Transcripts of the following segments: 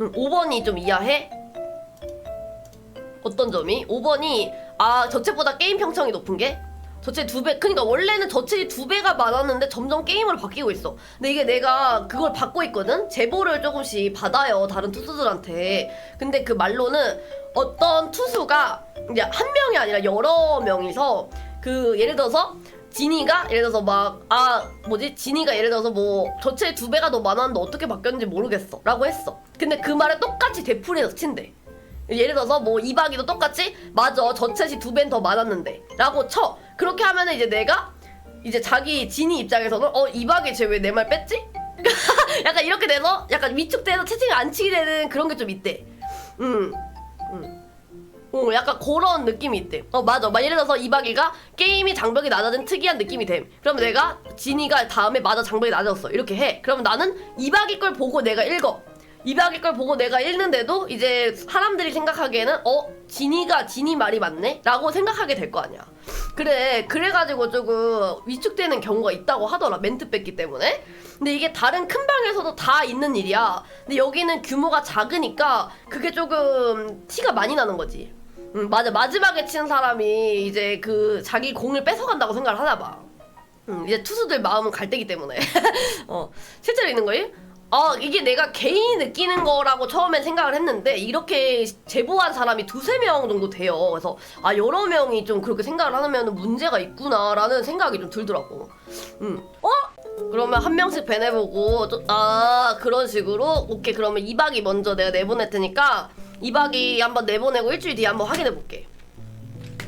음, 5번이 좀 이해해? 어떤 점이? 5번이 아 저체보다 게임 평청이 높은 게? 저체 두 배, 그니까 원래는 저체이 두 배가 많았는데 점점 게임으로 바뀌고 있어. 근데 이게 내가 그걸 받고 있거든? 제보를 조금씩 받아요, 다른 투수들한테. 근데 그 말로는 어떤 투수가 이제 한 명이 아니라 여러 명이서 그 예를 들어서 진이가? 예를 들어서 막 아 뭐지? 진이가 예를 들어서 뭐 저체 두 배가 더 많았는데 어떻게 바뀌었는지 모르겠어. 라고 했어. 근데 그 말을 똑같이 되풀이해서 친대. 예를 들어서 뭐 이박이도 똑같이? 맞아. 저챗이 두 배는 더 많았는데. 라고 쳐. 그렇게 하면은 이제 내가 이제 자기 진이 입장에서는 어 이박이 쟤 왜 내 말 뺐지? 약간 이렇게 돼서 약간 위축돼서 채팅을 안 치게 되는 그런 게 좀 있대. 음, 음. 어, 약간 그런 느낌이 있대. 어, 맞아. 막 예를 들어서 이박이가 게임이 장벽이 낮아진 특이한 느낌이 됨. 그러면 내가 진이가 다음에 맞아 장벽이 낮았어. 이렇게 해. 그러면 나는 이박이 걸 보고 내가 읽어. 이박이 걸 보고 내가 읽는데도 이제 사람들이 생각하기에는 어 진이가 진이 말이 맞네 라고 생각하게 될 거 아니야 그래 그래가지고 조금 위축되는 경우가 있다고 하더라 멘트 뺐기 때문에 근데 이게 다른 큰 방에서도 다 있는 일이야 근데 여기는 규모가 작으니까 그게 조금 티가 많이 나는 거지 음, 맞아 마지막에 치는 사람이 이제 그 자기 공을 뺏어간다고 생각을 하나 봐 음, 이제 투수들 마음은 갈 때기 때문에 어 실제로 있는 거임? 아 이게 내가 개인이 느끼는 거라고 처음엔 생각을 했는데 이렇게 제보한 사람이 두세 명 정도 돼요 그래서 아 여러 명이 좀 그렇게 생각을 하면 문제가 있구나라는 생각이 좀 들더라고 음. 어? 그러면 한 명씩 배내보고 또- 아 그런 식으로 오케이 그러면 2박이 먼저 내가 내보낼 테니까 2박이 한번 내보내고 일주일 뒤에 한번 확인해 볼게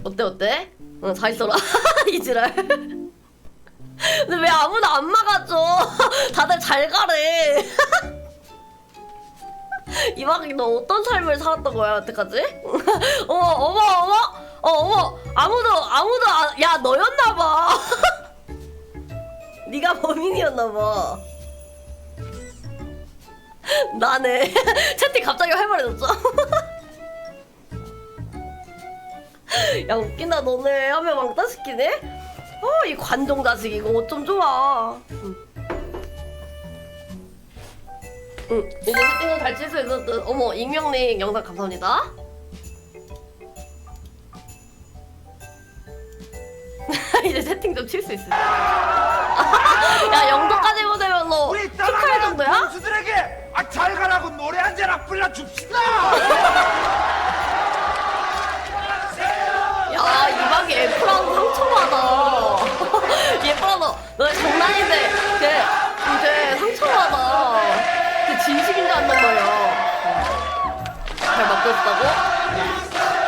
어때 어때? 응 잘 있어라 이지랄 근데 왜 아무도 안 막아줘? 다들 잘 가래. 이박이 너 어떤 삶을 살았던 거야 여태까지? 어머 어머 어머 어 어머 아무도 아무도 안- 야 너였나 봐. 네가 범인이었나 봐. 나네 채팅 갑자기 활발해졌어. 야 웃긴다 너네 하면 왕따 시키네. 어, 이 관종 자식 이거 어쩜 좋아. 응. 응, 이제 채팅은 잘칠수 있었던. 어머, 익명님 영상 감사합니다. 이제 채팅 좀 칠 수 있어. 야, 영도까지 불러 줍시다. 야, 이박이 F라고 상처받아. 예쁘라 너, 너 장난인데, 걔 이제 상처받아. 걔 진심인 줄 안단 말이야. 잘 있다고?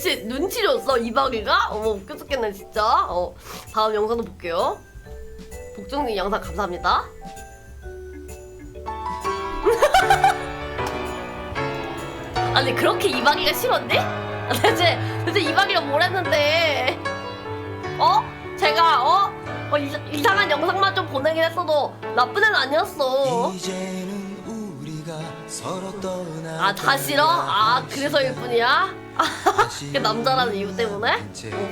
눈치, 눈치 줬어, 이박이가? 어머, 웃겨 죽겠네, 진짜. 어, 다음 영상도 볼게요. 복종님 영상 감사합니다. 아니, 그렇게 이박이가 싫었니? 대체, 대체 이박이가 뭘 했는데? 어? 제가, 어? 어 이, 이상한 영상만 좀 보내긴 했어도 나쁜 애는 아니었어. 아, 다 싫어? 아, 그래서일 뿐이야? 아, 그 남자라는 이유 때문에? 어,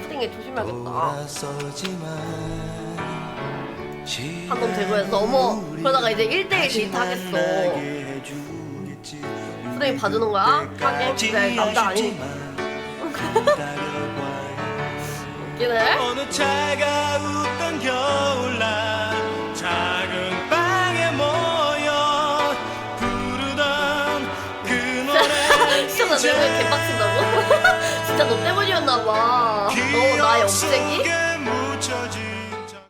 푸딩에 조심해야겠다. 한놈 제거해서 어머 그러다가 이제 1대1 데이트 하겠어 푸딩이 봐주는 거야? 하긴 그래 남자 아니니까 웃기네 어느 차가웠던 겨울날 작은 방에 모여 부르던 그 노래 나 때문에 개빡친다고? 진짜 너 때문이었나 봐. 너 나의 묻혀진